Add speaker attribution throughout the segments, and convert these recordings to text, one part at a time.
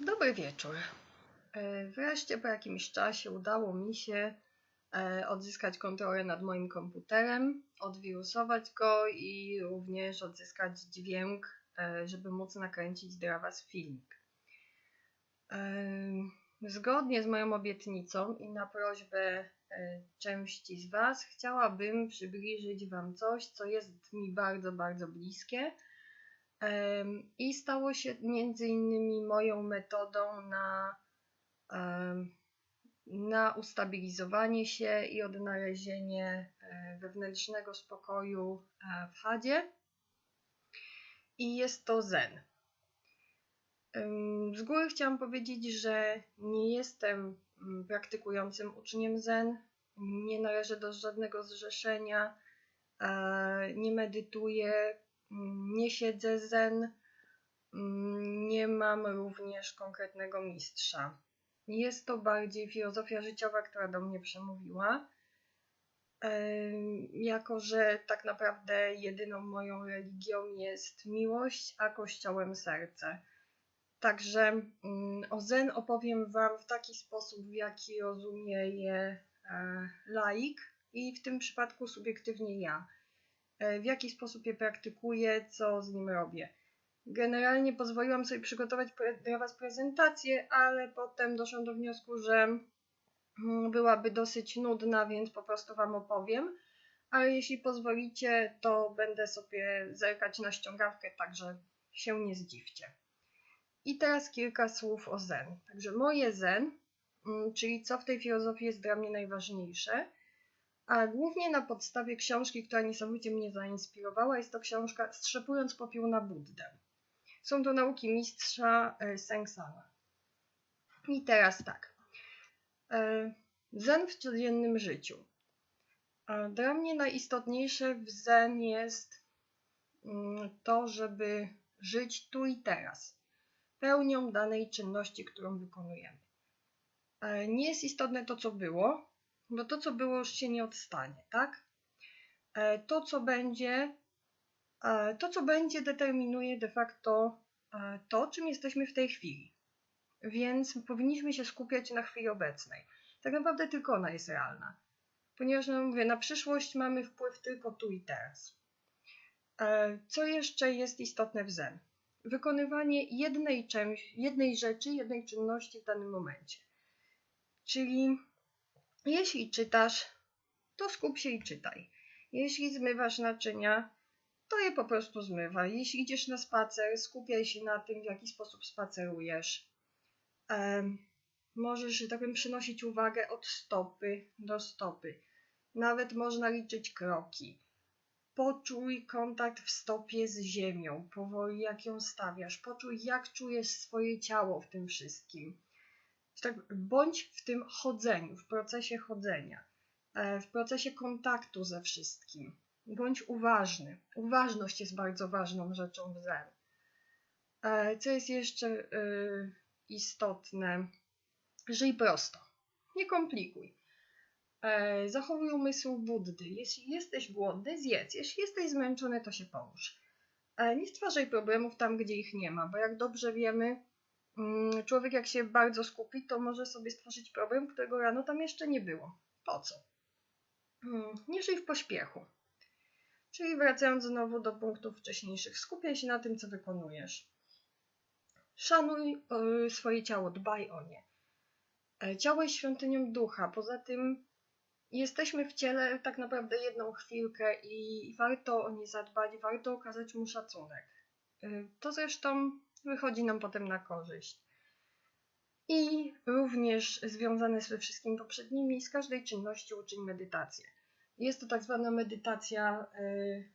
Speaker 1: Dobry wieczór. E, Wreszcie po jakimś czasie udało mi się e, odzyskać kontrolę nad moim komputerem, odwirusować go i również odzyskać dźwięk, e, żeby móc nakręcić dla Was filmik. Zgodnie z moją obietnicą i na prośbę części z Was chciałabym przybliżyć Wam coś, co jest mi bardzo, bardzo bliskie. I stało się między innymi moją metodą na, na ustabilizowanie się i odnalezienie e, wewnętrznego spokoju e, w chadzie. I jest to zen. Z góry chciałam powiedzieć, że nie jestem mm, praktykującym uczniem zen, nie należę do żadnego zrzeszenia, e, nie medytuję, nie siedzę zen, mm, nie mam również konkretnego mistrza. Jest to bardziej filozofia życiowa, która do mnie przemówiła. Em, Jako, że tak naprawdę jedyną moją religią jest miłość, a kościołem serce. Także mm, o Zen opowiem Wam w taki sposób, w jaki rozumie je e, laik i w tym przypadku subiektywnie ja. E, w jaki sposób je praktykuję, co z nim robię. Generalnie pozwoliłam sobie przygotować dla Was prezentację, ale potem doszłam do wniosku, że mm, byłaby dosyć nudna, więc po prostu Wam opowiem. Ale jeśli pozwolicie, to będę sobie zerkać na ściągawkę, także się nie zdziwcie. I teraz kilka słów o Zen. Także moje Zen, mm, czyli co w tej filozofii jest dla mnie najważniejsze, a głównie na podstawie książki, która niesamowicie mnie zainspirowała, jest to książka Strzepując popiół na Buddę. Są to nauki mistrza e, Sengsana. I teraz tak. E, Zen w codziennym życiu. Dla mnie najistotniejsze w Zen jest mm, to, żeby żyć tu i teraz pełnią danej czynności, którą wykonujemy. E, Nie jest istotne to, co było, bo to, co było, już się nie odstanie, tak? E, To, co będzie, e, to, co będzie, determinuje de facto e, to, czym jesteśmy w tej chwili. Więc powinniśmy się skupiać na chwili obecnej. Tak naprawdę tylko ona jest realna. Ponieważ, no mówię, na przyszłość mamy wpływ tylko tu i teraz. Co jeszcze jest istotne w Zen? wykonywanie jednej, czymś, jednej rzeczy, jednej czynności w danym momencie. Czyli jeśli czytasz, to skup się i czytaj. Jeśli zmywasz naczynia, to je po prostu zmywaj. Jeśli idziesz na spacer, skupiaj się na tym, w jaki sposób spacerujesz. Em, możesz, że tak powiem, przynosić uwagę od stopy do stopy. Nawet można liczyć kroki. Poczuj kontakt w stopie z ziemią, powoli jak ją stawiasz. Poczuj, jak czujesz swoje ciało w tym wszystkim. Tak, bądź w tym chodzeniu, w procesie chodzenia, e, w procesie kontaktu ze wszystkim. Bądź uważny. Uważność jest bardzo ważną rzeczą w Zen. E, Co jest jeszcze e, istotne? Żyj prosto. Nie komplikuj. E, Zachowuj umysł Buddy. Jeśli jesteś głodny, zjedz. Jeśli jesteś zmęczony, to się połóż. Nie stwarzaj problemów tam, gdzie ich nie ma, bo jak dobrze wiemy, człowiek jak się bardzo skupi, to może sobie stworzyć problem, którego rano tam jeszcze nie było. Po co? Mm, Nie żyj w pośpiechu. Czyli wracając znowu do punktów wcześniejszych, skupiaj się na tym, co wykonujesz. Szanuj e, swoje ciało, dbaj o nie. E, Ciało jest świątynią ducha, poza tym jesteśmy w ciele tak naprawdę jedną chwilkę i warto o nie zadbać, warto okazać mu szacunek. Y, To zresztą wychodzi nam potem na korzyść. I również związane ze wszystkimi poprzednimi, z każdej czynności uczyń medytację. Jest to tak zwana medytacja y,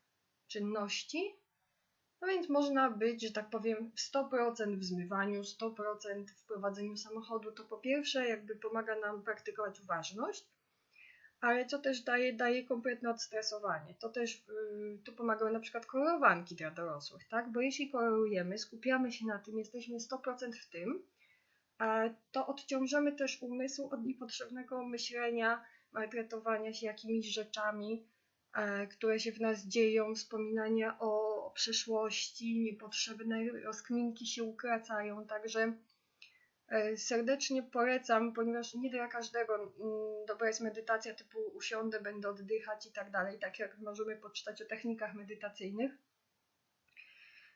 Speaker 1: czynności, no więc można być, że tak powiem, 100% w zmywaniu, 100% w prowadzeniu samochodu. To po pierwsze jakby pomaga nam praktykować uważność, ale co też daje, daje kompletne odstresowanie. To też yy, tu pomagają na przykład kolorowanki dla dorosłych, tak? Bo jeśli kolorujemy, skupiamy się na tym, jesteśmy 100% w tym, to odciążamy też umysł od niepotrzebnego myślenia, maltretowania się jakimiś rzeczami, e, które się w nas dzieją, wspominania o przeszłości, niepotrzebne rozkminki się ukracają, także serdecznie polecam, ponieważ nie dla każdego mm, dobra jest medytacja typu usiądę, będę oddychać i tak dalej, tak jak możemy poczytać o technikach medytacyjnych.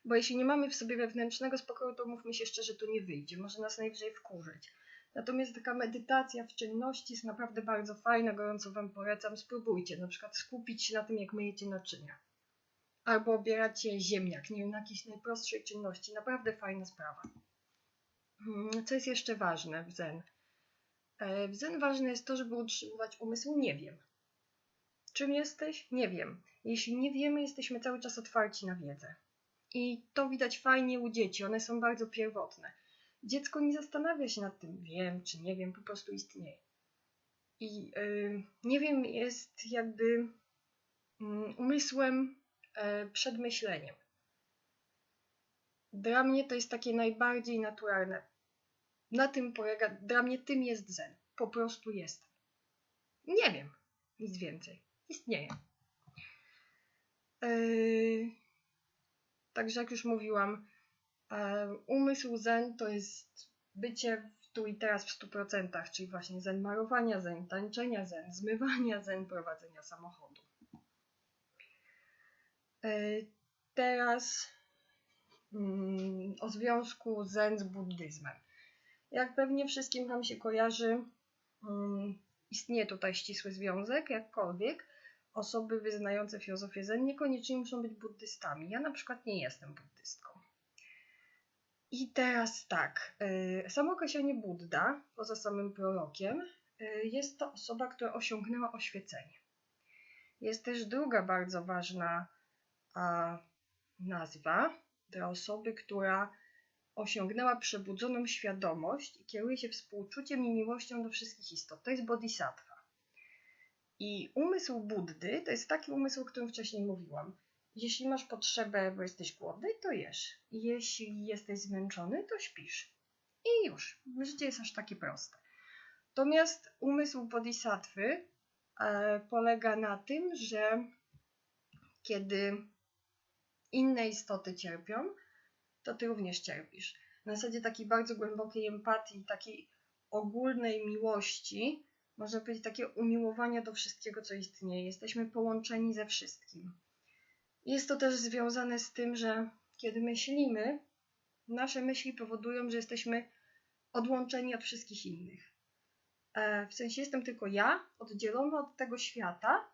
Speaker 1: Bo jeśli nie mamy w sobie wewnętrznego spokoju, to mówmy się szczerze, to nie wyjdzie, może nas najwyżej wkurzyć. Natomiast taka medytacja w czynności jest naprawdę bardzo fajna, gorąco Wam polecam. Spróbujcie na przykład skupić się na tym, jak myjecie naczynia. Albo obieracie ziemniak, nie wiem, na jakiejś najprostszej czynności. Naprawdę fajna sprawa. Hmm, co jest jeszcze ważne w zen? E, w zen ważne jest to, żeby utrzymywać umysł nie wiem. Czym jesteś? Nie wiem. Jeśli nie wiemy, jesteśmy cały czas otwarci na wiedzę. I to widać fajnie u dzieci, one są bardzo pierwotne. Dziecko nie zastanawia się nad tym, wiem czy nie wiem, po prostu istnieje. I yy, nie wiem jest jakby yy, umysłem yy, przed myśleniem. Dla mnie to jest takie najbardziej naturalne. Na tym polega, dla mnie tym jest zen. Po prostu jest. Nie wiem, nic więcej. Istnieje. Yy, także jak już mówiłam, umysł zen to jest bycie tu i teraz w 100%, czyli właśnie zen marowania, zen tańczenia, zen zmywania, zen prowadzenia samochodu. E, teraz o związku zen z buddyzmem. Jak pewnie wszystkim Wam się kojarzy, mm, istnieje tutaj ścisły związek, jakkolwiek osoby wyznające filozofię zen niekoniecznie muszą być buddystami. Ja na przykład nie jestem buddystką. I teraz tak, y, samo określenie Buddha, poza samym prorokiem, y, jest to osoba, która osiągnęła oświecenie. Jest też druga bardzo ważna nazwa dla osoby, która osiągnęła przebudzoną świadomość i kieruje się współczuciem i miłością do wszystkich istot. To jest bodhisattva. I umysł Buddy to jest taki umysł, o którym wcześniej mówiłam. Jeśli masz potrzebę, bo jesteś głodny, to jesz. Jeśli jesteś zmęczony, to śpisz. I już. Życie jest aż takie proste. Natomiast umysł bodhisattwy e, polega na tym, że kiedy inne istoty cierpią, to ty również cierpisz. Na zasadzie takiej bardzo głębokiej empatii, takiej ogólnej miłości, można powiedzieć takie umiłowania do wszystkiego, co istnieje. Jesteśmy połączeni ze wszystkim. Jest to też związane z tym, że kiedy myślimy, nasze myśli powodują, że jesteśmy odłączeni od wszystkich innych. E, w sensie jestem tylko ja, oddzielona od tego świata.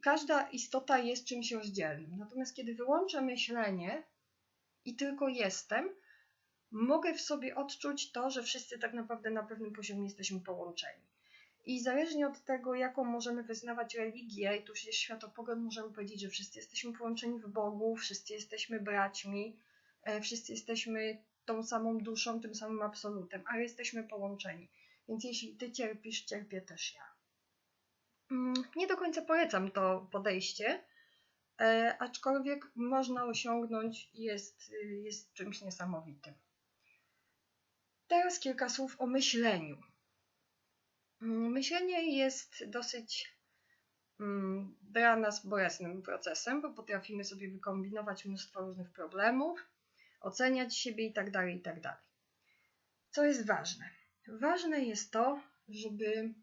Speaker 1: Każda istota jest czymś rozdzielnym. Natomiast kiedy wyłączę myślenie i tylko jestem, mogę w sobie odczuć to, że wszyscy tak naprawdę na pewnym poziomie jesteśmy połączeni. I zależnie od tego, jaką możemy wyznawać religię, i tu już światopogląd, możemy powiedzieć, że wszyscy jesteśmy połączeni w Bogu, wszyscy jesteśmy braćmi, e, wszyscy jesteśmy tą samą duszą, tym samym absolutem, ale jesteśmy połączeni. Więc jeśli ty cierpisz, cierpię też ja. Mm, nie do końca polecam to podejście, e, aczkolwiek można osiągnąć jest, jest czymś niesamowitym. Teraz kilka słów o myśleniu. Mm, myślenie jest dosyć dla nas bolesnym procesem, bo potrafimy sobie wykombinować mnóstwo różnych problemów, oceniać siebie itd. Tak itd. Tak Co jest ważne? Ważne jest to, żeby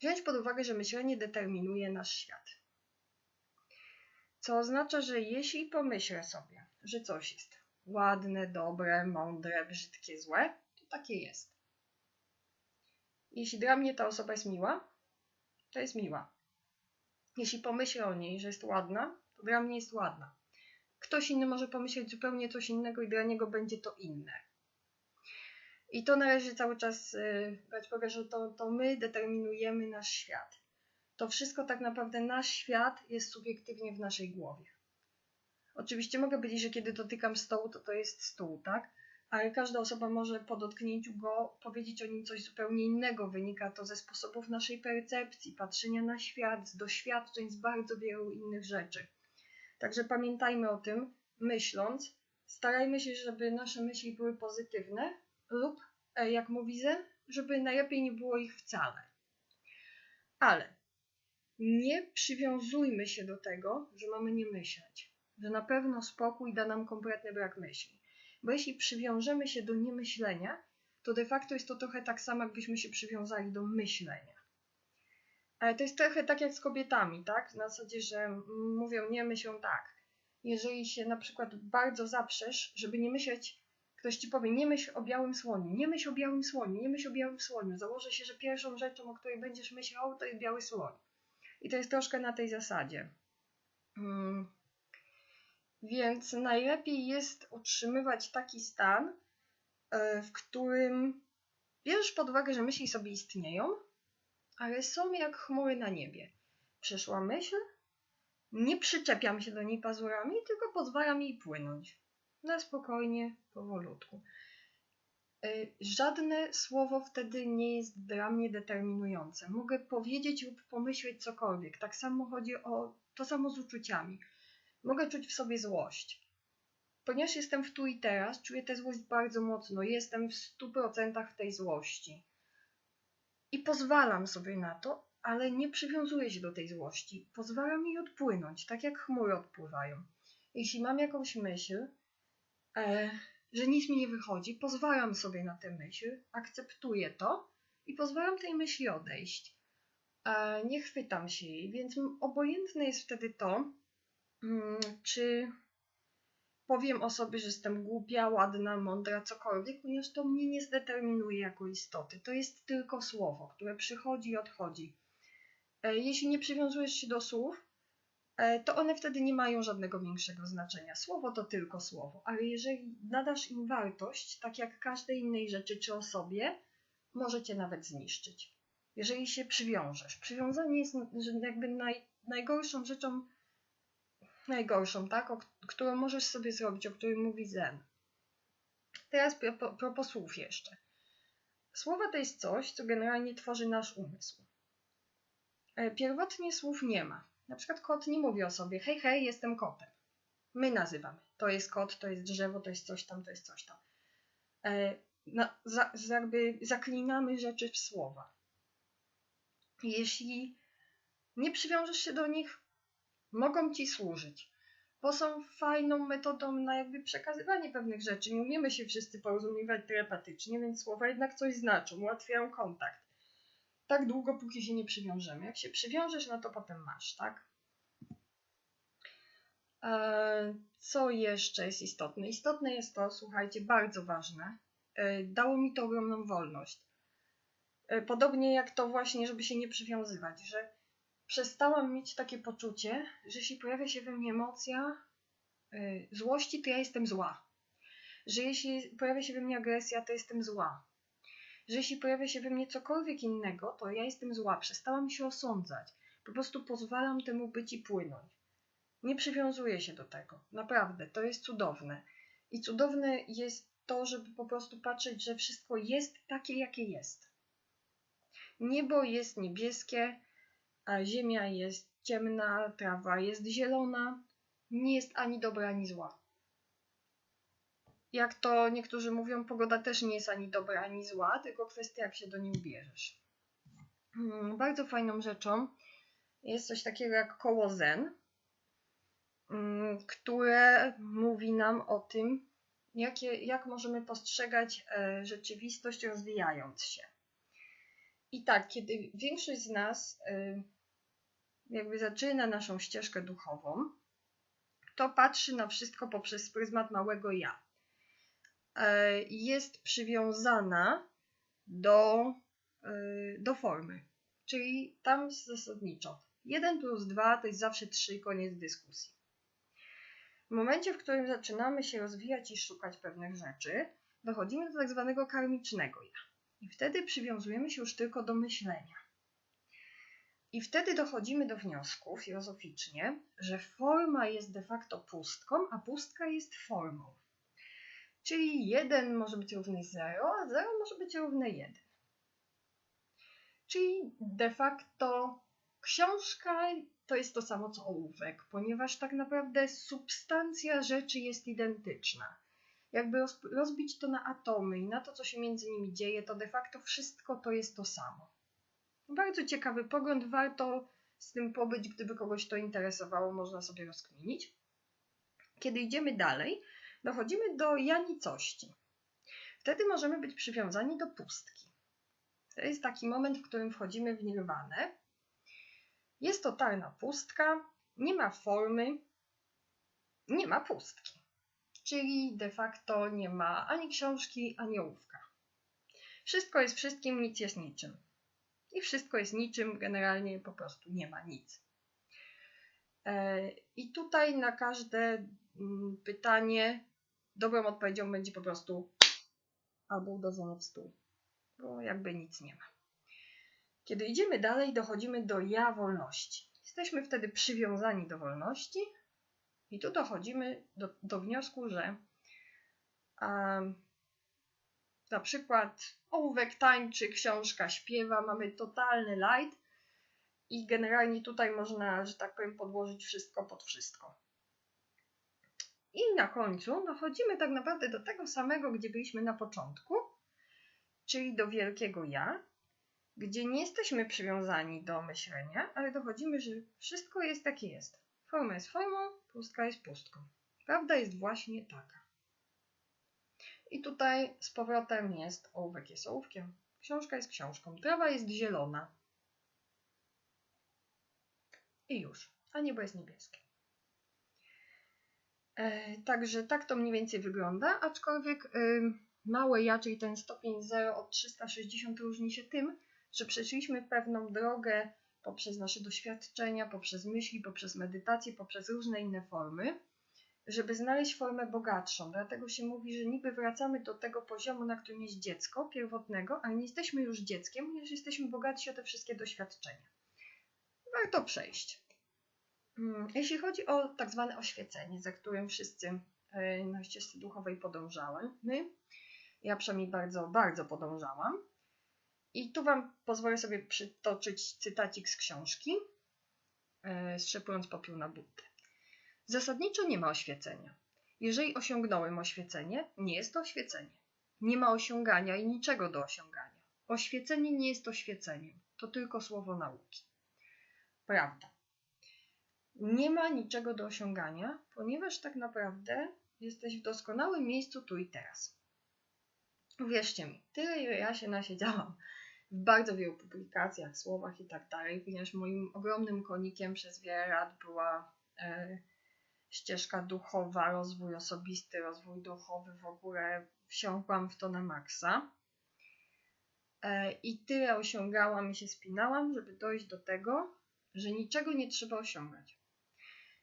Speaker 1: wziąć pod uwagę, że myślenie determinuje nasz świat. Co oznacza, że jeśli pomyślę sobie, że coś jest ładne, dobre, mądre, brzydkie, złe, to takie jest. Jeśli dla mnie ta osoba jest miła, to jest miła. Jeśli pomyślę o niej, że jest ładna, to dla mnie jest ładna. Ktoś inny może pomyśleć zupełnie coś innego i dla niego będzie to inne. I to należy cały czas yy, brać pod uwagę, że to, to my determinujemy nasz świat. To wszystko tak naprawdę nasz świat jest subiektywnie w naszej głowie. Oczywiście mogę powiedzieć, że kiedy dotykam stołu, to to jest stół, tak? ale każda osoba może po dotknięciu go powiedzieć o nim coś zupełnie innego. Wynika to ze sposobów naszej percepcji, patrzenia na świat, z doświadczeń, z bardzo wielu innych rzeczy. Także pamiętajmy o tym, myśląc, starajmy się, żeby nasze myśli były pozytywne lub, e, jak mówi Zen, żeby najlepiej nie było ich wcale. Ale nie przywiązujmy się do tego, że mamy nie myśleć, że na pewno spokój da nam kompletny brak myśli. Bo jeśli przywiążemy się do niemyślenia, to de facto jest to trochę tak samo, jakbyśmy się przywiązali do myślenia. Ale to jest trochę tak jak z kobietami, tak? Na zasadzie, że mówią nie myślą tak. Jeżeli się na przykład bardzo zaprzesz, żeby nie myśleć, ktoś ci powie nie myśl o białym słoniu, nie myśl o białym słoniu, nie myśl o białym słoniu. Założę się, że pierwszą rzeczą, o której będziesz myślał, to jest biały słoń. I to jest troszkę na tej zasadzie. Hmm. Więc najlepiej jest utrzymywać taki stan, e, w którym bierzesz pod uwagę, że myśli sobie istnieją, ale są jak chmury na niebie. Przyszła myśl, nie przyczepiam się do niej pazurami, tylko pozwalam jej płynąć. Na spokojnie, powolutku. E, żadne słowo wtedy nie jest dla mnie determinujące. Mogę powiedzieć lub pomyśleć cokolwiek. Tak samo chodzi o to samo z uczuciami. Mogę czuć w sobie złość. Ponieważ jestem w tu i teraz, czuję tę złość bardzo mocno. Jestem w 100% w tej złości. I pozwalam sobie na to, ale nie przywiązuję się do tej złości. Pozwalam jej odpłynąć, tak jak chmury odpływają. Jeśli mam jakąś myśl, że nic mi nie wychodzi, pozwalam sobie na tę myśl, akceptuję to i pozwalam tej myśli odejść. E, nie chwytam się jej, więc obojętne jest wtedy to, mm, czy powiem o sobie, że jestem głupia, ładna, mądra, cokolwiek, ponieważ to mnie nie zdeterminuje jako istoty. To jest tylko słowo, które przychodzi i odchodzi. E, jeśli nie przywiązujesz się do słów, e, to one wtedy nie mają żadnego większego znaczenia. Słowo to tylko słowo, ale jeżeli nadasz im wartość, tak jak każdej innej rzeczy czy osobie, może cię nawet zniszczyć. Jeżeli się przywiążesz. Przywiązanie jest jakby naj, najgorszą rzeczą, najgorszą, tak, o, którą możesz sobie zrobić, o której mówi Zen. Teraz propos słów jeszcze. Słowa to jest coś, co generalnie tworzy nasz umysł. E, pierwotnie słów nie ma. Na przykład kot nie mówi o sobie, hej, hej, jestem kotem. My nazywamy. To jest kot, to jest drzewo, to jest coś tam, to jest coś tam. E, na, za, jakby zaklinamy rzeczy w słowa. Jeśli nie przywiążesz się do nich, mogą ci służyć, bo są fajną metodą na jakby przekazywanie pewnych rzeczy. Nie umiemy się wszyscy porozumiewać telepatycznie, więc słowa jednak coś znaczą, ułatwiają kontakt. Tak długo, póki się nie przywiążemy. Jak się przywiążesz, no to potem masz, tak? E, co jeszcze jest istotne? Istotne jest to, słuchajcie, bardzo ważne. E, dało mi to ogromną wolność. E, podobnie jak to właśnie, żeby się nie przywiązywać, że przestałam mieć takie poczucie, że jeśli pojawia się we mnie emocja złości, to ja jestem zła. Że jeśli pojawia się we mnie agresja, to jestem zła. Że jeśli pojawia się we mnie cokolwiek innego, to ja jestem zła. Przestałam się osądzać. Po prostu pozwalam temu być i płynąć. Nie przywiązuję się do tego. Naprawdę, to jest cudowne. I cudowne jest to, żeby po prostu patrzeć, że wszystko jest takie, jakie jest. Niebo jest niebieskie, a ziemia jest ciemna, trawa jest zielona, nie jest ani dobra, ani zła. Jak to niektórzy mówią, pogoda też nie jest ani dobra, ani zła, tylko kwestia, jak się do niej ubierzesz. Hmm, bardzo fajną rzeczą jest coś takiego jak koło Zen, hmm, które mówi nam o tym, jakie, jak możemy postrzegać e, rzeczywistość rozwijając się. I tak, kiedy większość z nas y, jakby zaczyna naszą ścieżkę duchową, to patrzy na wszystko poprzez pryzmat małego ja. E, jest przywiązana do, y, do formy, czyli tam zasadniczo 1 plus 2 to jest zawsze 3, koniec dyskusji. W momencie, w którym zaczynamy się rozwijać i szukać pewnych rzeczy, dochodzimy do tak zwanego karmicznego ja. I wtedy przywiązujemy się już tylko do myślenia. I wtedy dochodzimy do wniosku filozoficznie, że forma jest de facto pustką, a pustka jest formą. Czyli 1 może być równy 0, a 0 może być równe 1. Czyli de facto książka to jest to samo co ołówek, ponieważ tak naprawdę substancja rzeczy jest identyczna jakby rozbić to na atomy i na to, co się między nimi dzieje, to de facto wszystko to jest to samo. Bardzo ciekawy pogląd, warto z tym pobyć, gdyby kogoś to interesowało, można sobie rozkminić. Kiedy idziemy dalej, dochodzimy do janicości. Wtedy możemy być przywiązani do pustki. To jest taki moment, w którym wchodzimy w nirwanę. Jest totalna pustka, nie ma formy, nie ma pustki. Czyli de facto nie ma ani książki, ani ołówka. Wszystko jest wszystkim, nic jest niczym. I wszystko jest niczym, generalnie po prostu nie ma nic. E, I tutaj na każde mm, pytanie dobrą odpowiedzią będzie po prostu albo uderzenie w stół, bo jakby nic nie ma. Kiedy idziemy dalej, dochodzimy do ja wolności. Jesteśmy wtedy przywiązani do wolności i tu dochodzimy do, do wniosku, że um, na przykład ołówek tańczy, książka śpiewa, mamy totalny light i generalnie tutaj można, że tak powiem, podłożyć wszystko pod wszystko. I na końcu dochodzimy tak naprawdę do tego samego, gdzie byliśmy na początku, czyli do wielkiego ja, gdzie nie jesteśmy przywiązani do myślenia, ale dochodzimy, że wszystko jest takie jest. Forma jest formą, pustka jest pustką. Prawda jest właśnie taka. I tutaj z powrotem jest ołówek jest ołówkiem, książka jest książką, trawa jest zielona. I już, a niebo jest niebieskie. E, także tak to mniej więcej wygląda, aczkolwiek małe ja, czyli ten stopień 0 od 360 różni się tym, że przeszliśmy pewną drogę poprzez nasze doświadczenia, poprzez myśli, poprzez medytację, poprzez różne inne formy, żeby znaleźć formę bogatszą. Dlatego się mówi, że niby wracamy do tego poziomu, na którym jest dziecko pierwotnego, ale nie jesteśmy już dzieckiem, ponieważ jesteśmy bogatsi o te wszystkie doświadczenia. Warto przejść. Mm, jeśli chodzi o tak zwane oświecenie, za którym wszyscy e, na ścieżce duchowej podążały, my, ja przynajmniej bardzo, bardzo podążałam. I tu Wam pozwolę sobie przytoczyć cytacik z książki, e, strzepując popiół na buty. Zasadniczo nie ma oświecenia. Jeżeli osiągnąłem oświecenie, nie jest to oświecenie. Nie ma osiągania i niczego do osiągania. Oświecenie nie jest oświeceniem, to tylko słowo nauki. Prawda. Nie ma niczego do osiągania, ponieważ tak naprawdę jesteś w doskonałym miejscu tu i teraz. Uwierzcie mi, tyle ile ja się nasiedziałam w bardzo wielu publikacjach, słowach i tak dalej, ponieważ moim ogromnym konikiem przez wiele lat była e, ścieżka duchowa, rozwój osobisty, rozwój duchowy, w ogóle wsiąkłam w to na maksa. E, I tyle osiągałam i się spinałam, żeby dojść do tego, że niczego nie trzeba osiągać.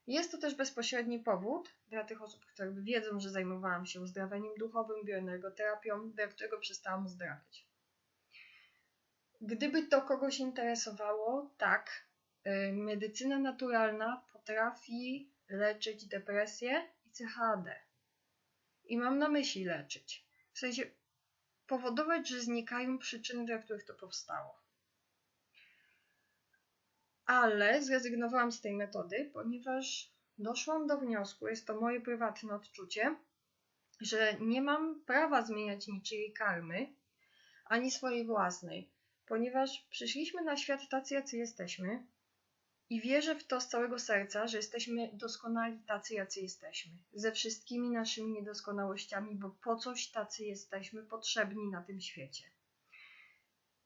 Speaker 1: Jest to też bezpośredni powód dla tych osób, które wiedzą, że zajmowałam się uzdrawianiem duchowym, bioenergoterapią, dla którego przestałam uzdrawiać. Gdyby to kogoś interesowało, tak, y, medycyna naturalna potrafi leczyć depresję i CHD. I mam na myśli leczyć. W sensie powodować, że znikają przyczyny, dla których to powstało. Ale zrezygnowałam z tej metody, ponieważ doszłam do wniosku, jest to moje prywatne odczucie, że nie mam prawa zmieniać niczyjej karmy, ani swojej własnej, ponieważ przyszliśmy na świat tacy, jacy jesteśmy, i wierzę w to z całego serca, że jesteśmy doskonali tacy, jacy jesteśmy, ze wszystkimi naszymi niedoskonałościami, bo po coś tacy jesteśmy potrzebni na tym świecie.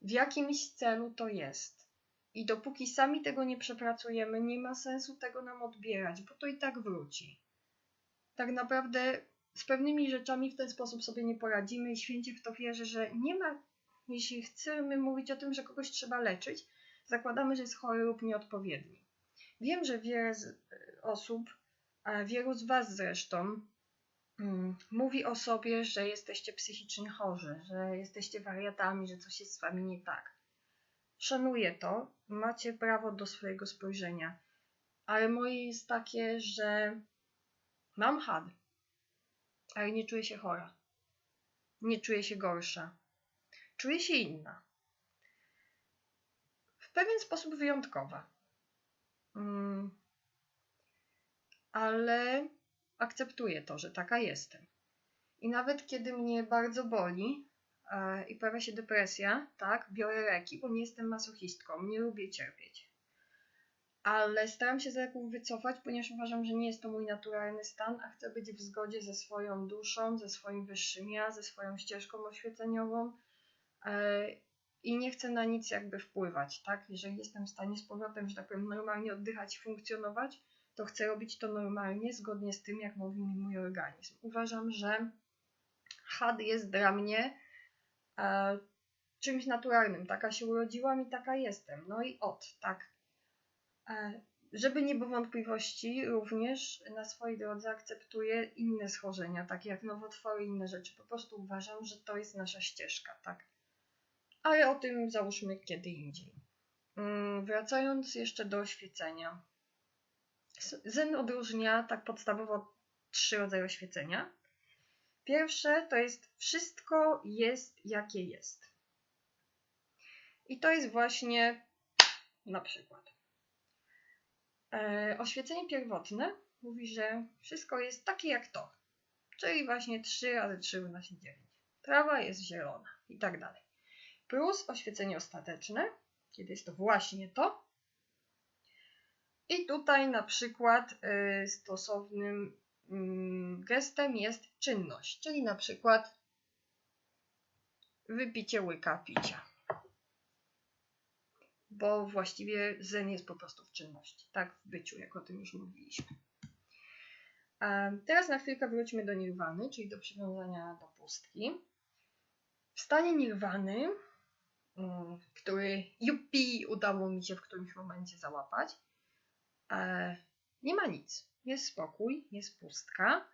Speaker 1: W jakimś celu to jest. I dopóki sami tego nie przepracujemy, nie ma sensu tego nam odbierać, bo to i tak wróci. Tak naprawdę z pewnymi rzeczami w ten sposób sobie nie poradzimy i święcie w to wierzę, że nie ma, jeśli chcemy mówić o tym, że kogoś trzeba leczyć, zakładamy, że jest chory lub nieodpowiedni. Wiem, że wiele z, osób, a wielu z Was zresztą, mm, mówi o sobie, że jesteście psychicznie chorzy, że jesteście wariatami, że coś jest z Wami nie tak. Szanuję to, macie prawo do swojego spojrzenia, ale moje jest takie, że mam had, ale nie czuję się chora. Nie czuję się gorsza. Czuję się inna w pewien sposób wyjątkowa. Mm. Ale akceptuję to, że taka jestem. I nawet kiedy mnie bardzo boli i pojawia się depresja, tak, biorę leki, bo nie jestem masochistką, nie lubię cierpieć. ale staram się z reguł wycofać, ponieważ uważam, że nie jest to mój naturalny stan, a chcę być w zgodzie ze swoją duszą, ze swoim wyższym ja, ze swoją ścieżką oświeceniową e, i nie chcę na nic jakby wpływać, tak? Jeżeli jestem w stanie z powrotem, że tak powiem, normalnie oddychać funkcjonować, to chcę robić to normalnie, zgodnie z tym, jak mówi mi mój organizm. Uważam, że had jest dla mnie e, czymś naturalnym. Taka się urodziłam i taka jestem. No i od, tak. E, żeby nie było wątpliwości, również na swojej drodze akceptuję inne schorzenia, takie jak nowotwory inne rzeczy. Po prostu uważam, że to jest nasza ścieżka, tak. Ale o tym załóżmy kiedy indziej. Mm, wracając jeszcze do oświecenia. Zen odróżnia tak podstawowo trzy rodzaje oświecenia. Pierwsze to jest wszystko jest jakie jest. I to jest właśnie na przykład. E, oświecenie pierwotne mówi, że wszystko jest takie jak to. Czyli właśnie 3 razy 3 równa się 9. Trawa jest zielona i tak dalej. Plus oświecenie ostateczne, kiedy jest to właśnie to. I tutaj na przykład y, stosownym gestem jest czynność, czyli na przykład wypicie łyka picia bo właściwie zen jest po prostu w czynności, tak w byciu, jak o tym już mówiliśmy. Teraz na chwilkę wróćmy do nirwany, czyli do przywiązania do pustki. W stanie nirwany, mm, który jupi udało mi się w którymś momencie załapać, e, nie ma nic. Jest spokój, jest pustka.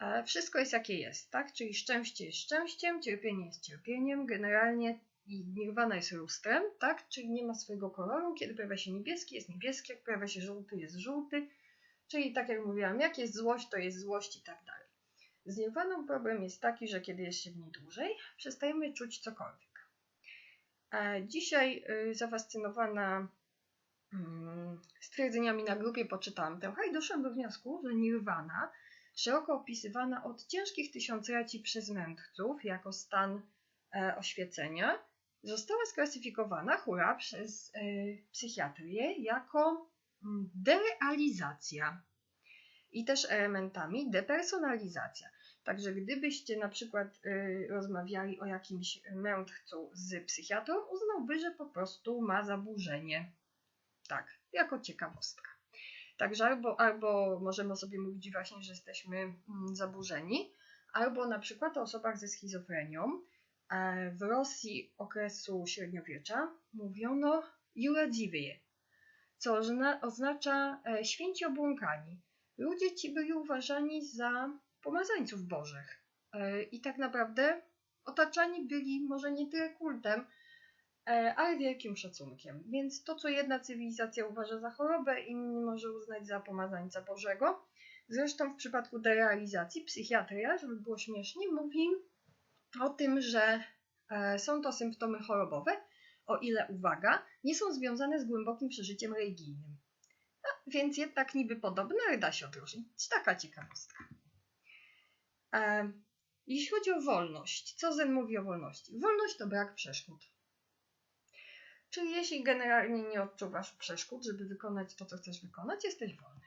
Speaker 1: E, wszystko jest jakie jest, tak? Czyli szczęście jest szczęściem, cierpienie jest cierpieniem. Generalnie nirwana jest lustrem, tak? Czyli nie ma swojego koloru. Kiedy pojawia się niebieski, jest niebieski, jak pojawia się żółty, jest żółty. Czyli tak jak mówiłam, jak jest złość, to jest złość i tak dalej. Z nirwaną problem jest taki, że kiedy jest się w niej dłużej, przestajemy czuć cokolwiek. A dzisiaj y, zafascynowana stwierdzeniami na grupie poczytałam trochę i doszłam do wniosku, że nirwana, szeroko opisywana od ciężkich tysiącleci przez mędrców jako stan e, oświecenia, została sklasyfikowana, hura, przez y, psychiatrię jako mm, derealizacja i też elementami depersonalizacja. Także gdybyście na przykład y, rozmawiali o jakimś mędrcu z psychiatrą, uznałby, że po prostu ma zaburzenie. Tak, jako ciekawostka. Także albo, albo możemy sobie mówić właśnie, że jesteśmy mm, zaburzeni, albo na przykład o osobach ze schizofrenią, E, w Rosji okresu średniowiecza mówiono Juradziwie, co oznacza e, święci obłąkani. Ludzie ci byli uważani za pomazańców bożych e, i tak naprawdę otaczani byli może nie tyle kultem, ale wielkim szacunkiem. Więc to, co jedna cywilizacja uważa za chorobę, inny może uznać za pomazańca Bożego. Zresztą w przypadku derealizacji psychiatria, żeby było śmiesznie, mówi o tym, że e, są to symptomy chorobowe, o ile, uwaga, nie są związane z głębokim przeżyciem religijnym. No, więc jednak niby podobne, ale da się odróżnić. Taka ciekawostka. E, jeśli chodzi o wolność, co Zen mówi o wolności? Wolność to brak przeszkód. Czyli jeśli generalnie nie odczuwasz przeszkód, żeby wykonać to, co chcesz wykonać, jesteś wolny.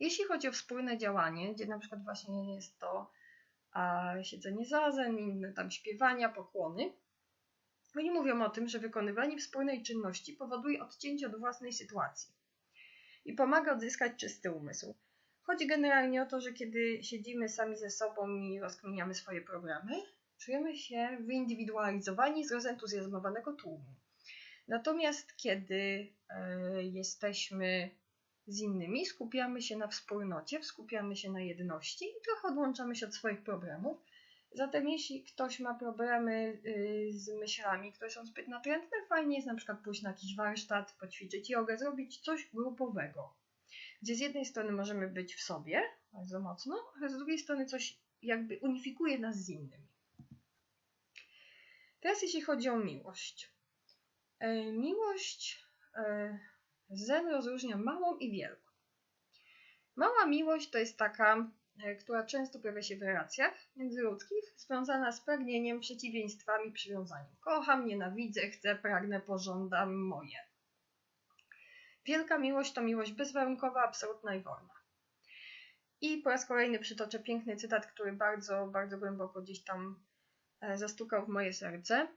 Speaker 1: Jeśli chodzi o wspólne działanie, gdzie na przykład właśnie jest to a siedzenie zazen, inne tam śpiewania, pokłony. Oni mówią o tym, że wykonywanie wspólnej czynności powoduje odcięcie od własnej sytuacji i pomaga odzyskać czysty umysł. Chodzi generalnie o to, że kiedy siedzimy sami ze sobą i rozkminiamy swoje problemy, czujemy się wyindywidualizowani z rozentuzjazmowanego tłumu. Natomiast kiedy e, jesteśmy z innymi, skupiamy się na wspólnocie, skupiamy się na jedności i trochę odłączamy się od swoich problemów. Zatem jeśli ktoś ma problemy y, z myślami, które są zbyt natrętne, fajnie jest na przykład pójść na jakiś warsztat, poćwiczyć jogę, zrobić coś grupowego, gdzie z jednej strony możemy być w sobie bardzo mocno, a z drugiej strony coś jakby unifikuje nas z innymi. Teraz jeśli chodzi o miłość. E, miłość e, Zen rozróżnia małą i wielką. Mała miłość to jest taka, e, która często pojawia się w relacjach międzyludzkich, związana z pragnieniem, przeciwieństwami, przywiązaniem. Kocham, nienawidzę, chcę, pragnę, pożądam, moje. Wielka miłość to miłość bezwarunkowa, absolutna i wolna. I po raz kolejny przytoczę piękny cytat, który bardzo, bardzo głęboko gdzieś tam zastukał w moje serce.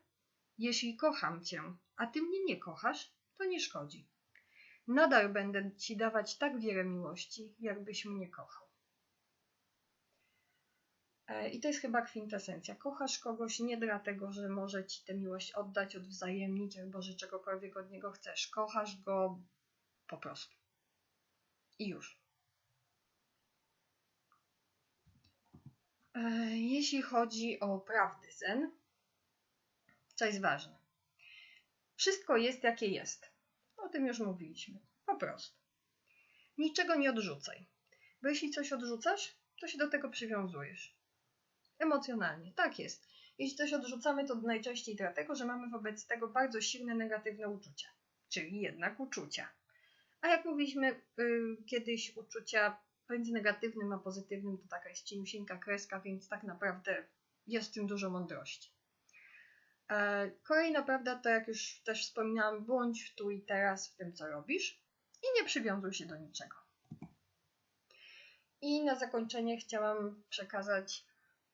Speaker 1: Jeśli kocham cię, a ty mnie nie kochasz, to nie szkodzi. Nadal będę ci dawać tak wiele miłości, jakbyś mnie kochał. E, I to jest chyba kwintesencja. Kochasz kogoś nie dlatego, że może ci tę miłość oddać, odwzajemnić, albo że czegokolwiek od niego chcesz. Kochasz go po prostu. I już. Jeśli chodzi o prawdy zen, co jest ważne. Wszystko jest jakie jest. O tym już mówiliśmy. Po prostu. Niczego nie odrzucaj. Bo jeśli coś odrzucasz, to się do tego przywiązujesz. Emocjonalnie. Tak jest. Jeśli coś odrzucamy, to najczęściej dlatego, że mamy wobec tego bardzo silne negatywne uczucia. Czyli jednak uczucia. A jak mówiliśmy yy, kiedyś, uczucia pomiędzy negatywnym a pozytywnym to taka jest cieniusieńka kreska, więc tak naprawdę jest w tym dużo mądrości. E, kolejna prawda to, jak już też wspominałam, bądź tu i teraz w tym, co robisz i nie przywiązuj się do niczego. I na zakończenie chciałam przekazać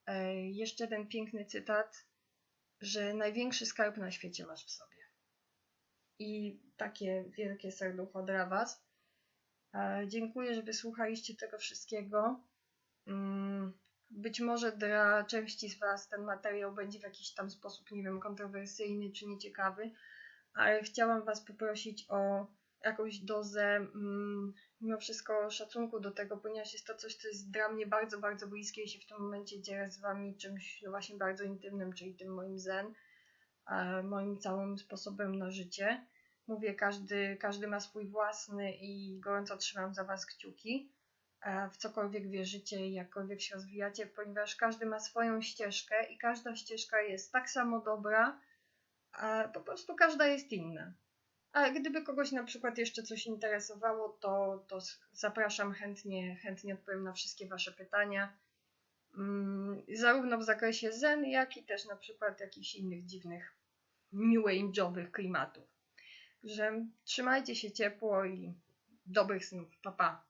Speaker 1: e, jeszcze ten piękny cytat, że największy skarb na świecie masz w sobie. I takie wielkie serducho dla Was. E, dziękuję, że wysłuchaliście tego wszystkiego. Mm, być może dla części z Was ten materiał będzie w jakiś tam sposób, nie wiem, kontrowersyjny czy nieciekawy, ale chciałam Was poprosić o jakąś dozę, mm, mimo wszystko, szacunku do tego, ponieważ jest to coś, co jest dla mnie bardzo, bardzo bliskie i się w tym momencie dzielę z Wami czymś no właśnie bardzo intymnym, czyli tym moim zen, moim całym sposobem na życie. Mówię, każdy, każdy ma swój własny i gorąco trzymam za Was kciuki w cokolwiek wierzycie jakkolwiek się rozwijacie, ponieważ każdy ma swoją ścieżkę i każda ścieżka jest tak samo dobra, po prostu każda jest inna. A gdyby kogoś na przykład jeszcze coś interesowało, to, to zapraszam chętnie, chętnie odpowiem na wszystkie Wasze pytania. Mm, zarówno w zakresie zen, jak i też na przykład jakichś innych dziwnych new age'owych klimatów. Że trzymajcie się ciepło i dobrych snów. Pa, pa.